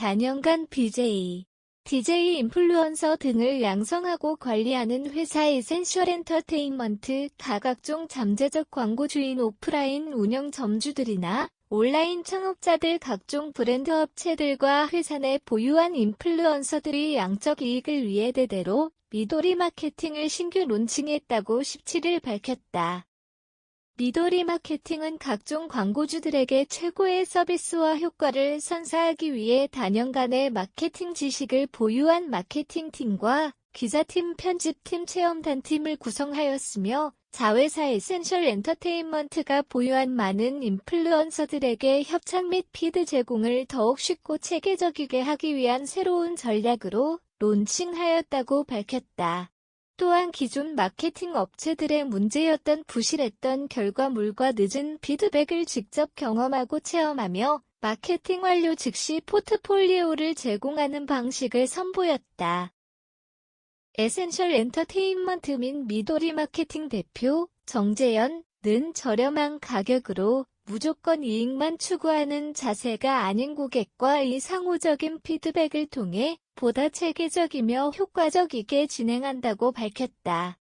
단연간 BJ, DJ 인플루언서 등을 양성하고 관리하는 회사 에센셜 엔터테인먼트 가 각종 잠재적 광고주인 오프라인 운영 점주들이나 온라인 창업자들 각종 브랜드 업체들과 회사 내 보유한 인플루언서들이 양적 이익을 위해 대대로 미도리 마케팅을 신규 론칭했다고 17일 밝혔다. 미도리 마케팅은 각종 광고주들에게 최고의 서비스와 효과를 선사하기 위해 단연간의 마케팅 지식을 보유한 마케팅팀과 기자팀, 편집팀, 체험단팀을 구성하였으며 자회사 에센셜 엔터테인먼트가 보유한 많은 인플루언서들에게 협찬 및 피드 제공을 더욱 쉽고 체계적이게 하기 위한 새로운 전략으로 론칭하였다고 밝혔다. 또한 기존 마케팅 업체들의 문제였던 부실했던 결과물과 늦은 피드백을 직접 경험하고 체험하며 마케팅 완료 즉시 포트폴리오를 제공하는 방식을 선보였다. 에센셜 엔터테인먼트 민 미도리 마케팅 대표 정재현 는 저렴한 가격으로 무조건 이익만 추구하는 자세가 아닌 고객과의 상호적인 피드백을 통해 보다 체계적이며 효과적이게 진행한다고 밝혔다.